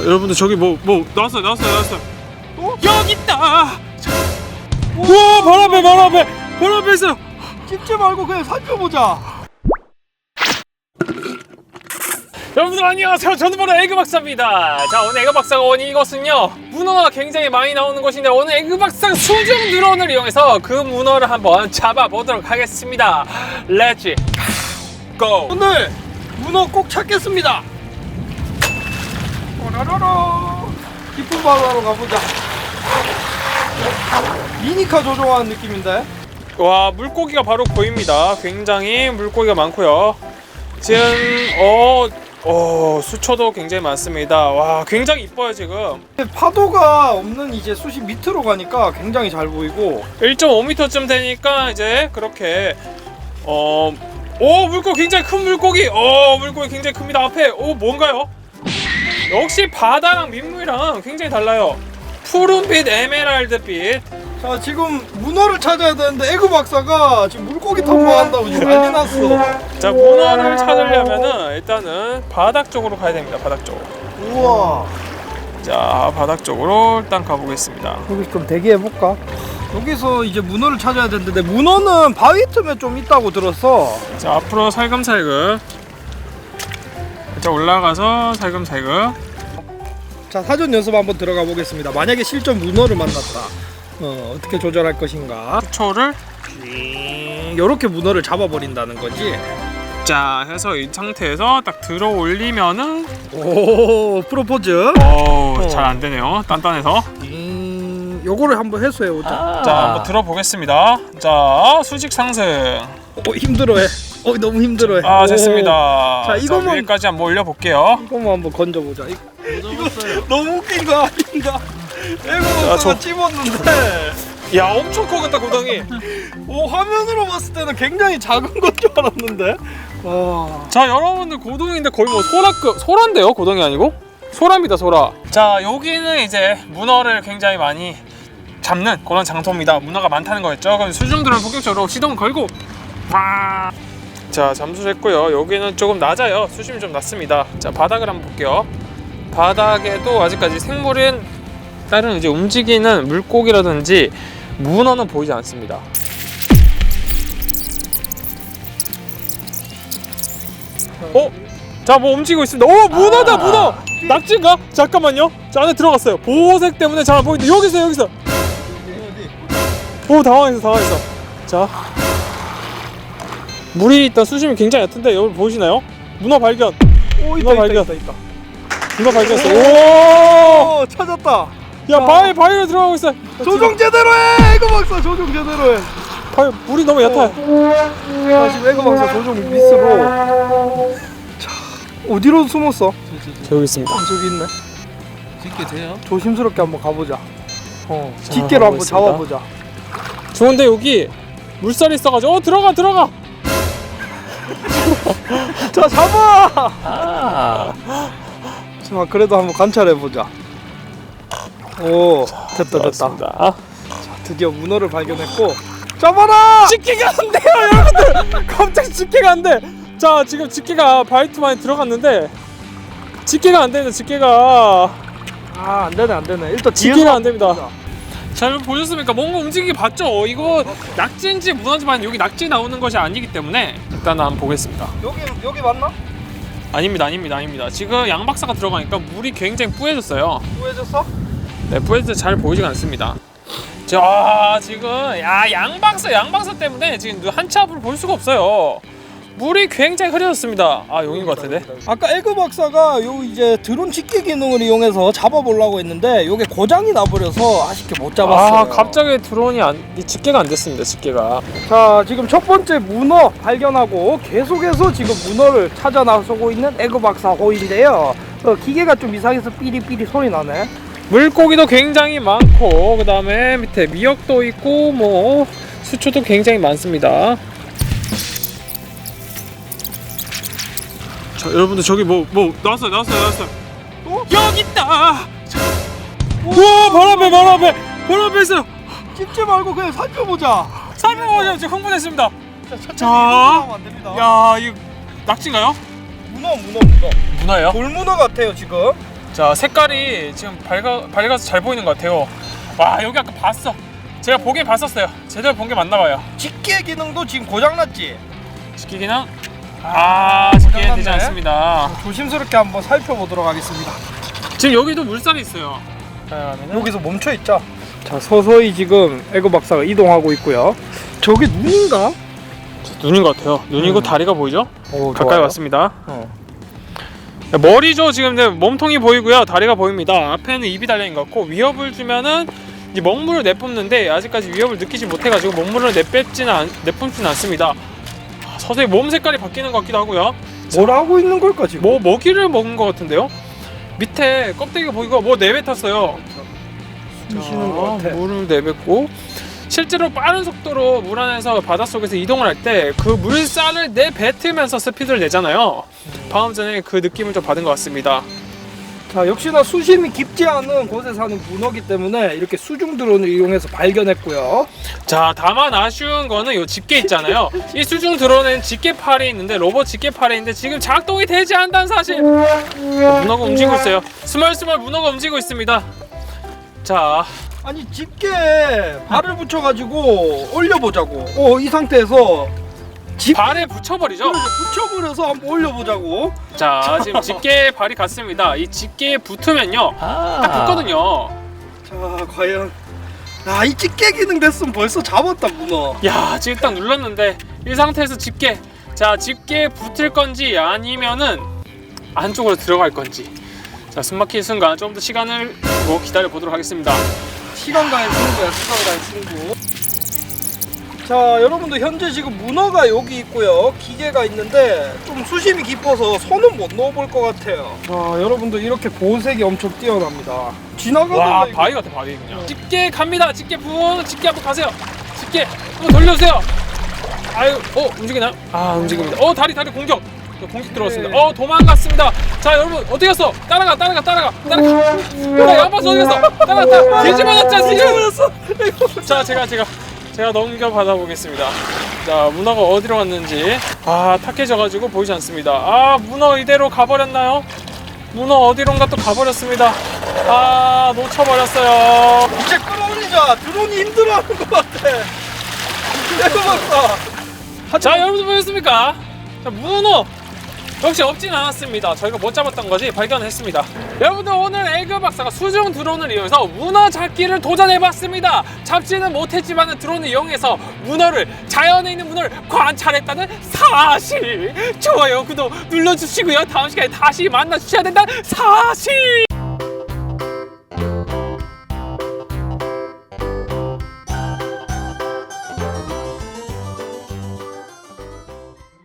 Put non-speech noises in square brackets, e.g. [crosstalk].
자, 여러분들 저기 뭐 뭐 나왔어요 나왔어요 나왔어요 어? 여기 있다 자. 우와 바로 앞에 바로 앞에 바로 앞에 있어요 찍지 말고 그냥 살펴보자. 여러분들 안녕하세요 저는 바로 에그 박사입니다 자 오늘 에그 박사가 온 이것은요 문어가 굉장히 많이 나오는 곳인데 오늘 에그 박사 수중 드론을 이용해서 그 문어를 한번 잡아보도록 하겠습니다 렛츠 고 오늘 문어 꼭 찾겠습니다. 오라라라. 깊은 바다로 가보자. 미니카 조종하는 느낌인데? 와 물고기가 바로 보입니다. 굉장히 물고기가 많고요. 지금 어, 어 수초도 굉장히 많습니다. 와 굉장히 이뻐요 지금. 파도가 없는 이제 숱이 밑으로 가니까 굉장히 잘 보이고 1.5m쯤 되니까 이제 그렇게 어. 오 물고기 굉장히 큰 물고기 어 물고기 굉장히 큽니다 앞에 오 뭔가요 역시 바다랑 민물이랑 굉장히 달라요. 푸른빛 에메랄드빛. 자 지금 문어를 찾아야 되는데 에그 박사가 지금 물고기 탐구한다고 지금 난리 났어. 자 문어를 찾으려면은 일단은 바닥 쪽으로 가야 됩니다 바닥 쪽으로 우와. 자 바닥 쪽으로 일단 가보겠습니다. 여기 좀 대기해볼까? 여기서 이제 문어를 찾아야 되는데 문어는 바위 틈에 좀 있다고 들었어. 자 앞으로 살금살금 자 올라가서 살금살금. 자 사전 연습 한번 들어가 보겠습니다. 만약에 실전 문어를 만났다. 어, 어떻게 조절할 것인가? 초를? 이렇게 문어를 잡아버린다는 거지? 자 해서 이 상태에서 딱 들어 올리면은 오 프로포즈. 어. 잘안 되네요. 단단해서. 음, 요거를 한번 해소해 보자. 자 한번 들어보겠습니다. 자 수직 상승 어, 힘들어해. 어, 너무 힘들어해. 아 오. 됐습니다. 자, 이거만- 위에까지 한번 올려볼게요. 이거만 한번 건져보자. 이- 이거 [laughs] 너무 웃긴 거 아닌가? 야, 이거 저- 저 찝었는데. 야 엄청 커겠다 고덩이. 오 화면으로 봤을 때는 굉장히 작은 건줄 알았는데. 와. 자 여러분들 고동인데 거의 뭐 소라급 소라인데요? 고동이 아니고? 소라입니다 소라. 자 여기는 이제 문어를 굉장히 많이 잡는 그런 장소입니다. 문어가 많다는 거였죠. 그럼 수중들은 본격적으로 시동 걸고 와. 자 잠수했고요 여기는 조금 낮아요 수심이 좀 낮습니다 자 바닥을 한번 볼게요 바닥에도 아직까지 생물은 다른 이제 움직이는 물고기라든지 문어는 보이지 않습니다 어? 자, 뭐 움직이고 있습니다. 오, 문어다, 문어! 낙지인가? 잠깐만요. 자, 안에 들어갔어요. 보호색 때문에 잘 안 보이는데, 여기서, 여기서. 오, 당황했어, 당황했어. 자. 물이 일단 수심이 굉장히 얕은데, 여기 보이시나요? 문어 발견. 오 문어 발견. 있다 있다 문어 발견했어. 오! 오 찾았다 야, 바위, 바위로 들어가고 있어. 조종 제대로 해 에그 박사 조종 제대로 해 바위, 물이 너무 얕아요. 자, 지금 에그 박사 조종 미스로 자 어디로 숨었어? 자, 여기 있습니다. 아, 저기 있네 찍게 돼요? 조심스럽게 한번 가보자 어 자, 뒷개로 한번 있습니다. 잡아보자 좋은데, 여기 물살이 있어가지고, 어, 들어가, 들어가! [laughs] 자 잡아! 아. 자 그래도 한번 관찰해 보자. 오 됐다 됐다. 좋았습니다. 드디어 문어를 발견했고. 잡아라! 집게가 안 돼요 여러분들! [laughs] 갑자기 집게가 안돼. 자 지금 집게가 바이트만에 들어갔는데. 집게가 안 되는데 집게가. 아 안되네 안되네. 일단 집게가 안 됩니다. 자 여러분 보셨습니까? 뭔가 움직이기 봤죠? 이거 낙지인지 문어지만 여기 낙지 나오는 것이 아니기 때문에 일단 한번 보겠습니다. 여기 여기 맞나? 아닙니다 아닙니다 아닙니다. 지금 양박사가 들어가니까 물이 굉장히 뿌얘졌어요. 구해졌어? 네 뿌얘져서 잘 보이지가 않습니다. 자 지금 야 양박사 양박사 때문에 지금 한치 앞을 볼 수가 없어요 물이 굉장히 흐려졌습니다. 아 용인 것 같은데? 아까 에그 박사가 요 이제 드론 집게 기능을 이용해서 잡아보려고 했는데 요게 고장이 나버려서 아쉽게 못 잡았어요. 아 갑자기 드론이 안 이 집게가 안 됐습니다 집게가. 자 지금 첫 번째 문어 발견하고 계속해서 지금 문어를 찾아 나서고 있는 에그 박사 호인데요. 어, 기계가 좀 이상해서 삐리삐리 소리 나네. 물고기도 굉장히 많고 그 다음에 밑에 미역도 있고 뭐 수초도 굉장히 많습니다 자 여러분들 저기 뭐 뭐 나왔어요 나왔어요 나왔어요. 어? 여기 있다! 우와 바로 앞에 바로 앞에 바로 앞에 있어요. 찍지 말고 그냥 살펴보자. 살펴보세요. 지금 흥분했습니다. 자, 천천히 자. 하면 안 됩니다. 야 이거 낙지인가요? 문어 문어 문어. 문어예요? 돌문어 같아요 지금. 자 색깔이 지금 밝아, 밝아서 잘 보이는 것 같아요. 와 여기 아까 봤어. 제가 보긴 봤었어요. 제대로 본 게 맞나 봐요. 집게 기능도 지금 고장났지? 지키기는 아 지키게 되지 고장났네. 않습니다 조심스럽게 한번 살펴보도록 하겠습니다. 지금 여기도 물살이 있어요 여기서 멈춰 있자. 자 서서히 지금 에그 박사가 이동하고 있고요. 저게 눈인가? 눈인 것 같아요 눈이고 음. 다리가 보이죠? 오, 가까이 좋아요. 왔습니다 어. 머리죠 지금 네, 몸통이 보이고요 다리가 보입니다 앞에는 입이 달려있는 것 같고 위협을 주면은 이제 먹물을 내뿜는데 아직까지 위협을 느끼지 못해가지고 먹물을 내뿜지는 않, 내뿜지는 않습니다 아, 서서히 몸 색깔이 바뀌는 것 같기도 하고요. 뭘 하고 있는 걸까 지금? 뭐 먹이를 먹은 것 같은데요. 밑에 껍데기가 보이고 뭐 내뱉었어요. 숨 쉬는 것 같아. 물을 내뱉고 실제로 빠른 속도로 물 안에서 바닷속에서 이동을 할 때 그 물살을 내뱉으면서 스피드를 내잖아요. 방금 전에 그 느낌을 좀 받은 것 같습니다 자 역시나 수심이 깊지 않은 곳에 사는 문어기 때문에 이렇게 수중 드론을 이용해서 발견했고요. 자 다만 아쉬운 거는 이 집게 있잖아요. 이 수중 드론엔 집게 팔이 있는데 로봇 집게 팔이 있는데 지금 작동이 되지 않다는 사실. 문어가 움직이고 있어요. 스멀스멀 문어가 움직이고 있습니다. 자. 아니 집게에 발을 붙여가지고 올려보자고. 어 이 상태에서 집 발에 붙여버리죠? 붙여버려서 한번 올려보자고. 자 지금 집게 발이 갔습니다. 이 집게에 붙으면요. 딱 붙거든요. 자 과연. 아이 집게 기능 됐으면 벌써 잡았다 문어. 야 지금 딱 눌렀는데 이 상태에서 집게. 자 집게에 붙을 건지 아니면은 안쪽으로 들어갈 건지. 자 숨막힌 순간 좀 더 시간을 두고 기다려 보도록 하겠습니다. 시간과의 승부야 시간과의 승부. 자 여러분들 현재 지금 문어가 여기 있고요. 기계가 있는데 좀 수심이 깊어서 손은 못 넣어볼 것 같아요. 자 여러분들 이렇게 보색이 엄청 뛰어납니다. 이거- 바위 같아 바위 그냥. 집게 갑니다 집게 붕 집게 한번 가세요. 집게 한번 돌려주세요. 아유 어 움직이나요? 아 움직입니다. 어 다리 다리 공격. 공격 들어왔습니다. 네. 어 도망갔습니다. 자 여러분 어디 갔어? 따라가 따라가 따라가 따라가. 야 양반수 어디 갔어? 따라가 따라가 뒤집어졌지 뒤집어졌어. 자 제가 제가 제가 넘겨 받아보겠습니다. 자 문어가 어디로 갔는지. 아 탁해져가지고 보이지 않습니다. 아 문어 이대로 가버렸나요? 문어 어디론가 또 가버렸습니다. 아 놓쳐버렸어요. 이제 끌어올리자. 드론이 힘들어하는 것 같아. 내가 봤다. 자 여러분 보셨습니까? 자, 문어 역시 없진 않았습니다. 저희가 못 잡았던 거지 발견했습니다. 여러분들 오늘 에그 박사가 수중 드론을 이용해서 문어 잡기를 도전해봤습니다. 잡지는 못했지만 드론을 이용해서 문어를 자연에 있는 문어를 관찰했다는 사실. 좋아요. 구독 눌러주시고요. 다음 시간에 다시 만나주셔야 된다는 사실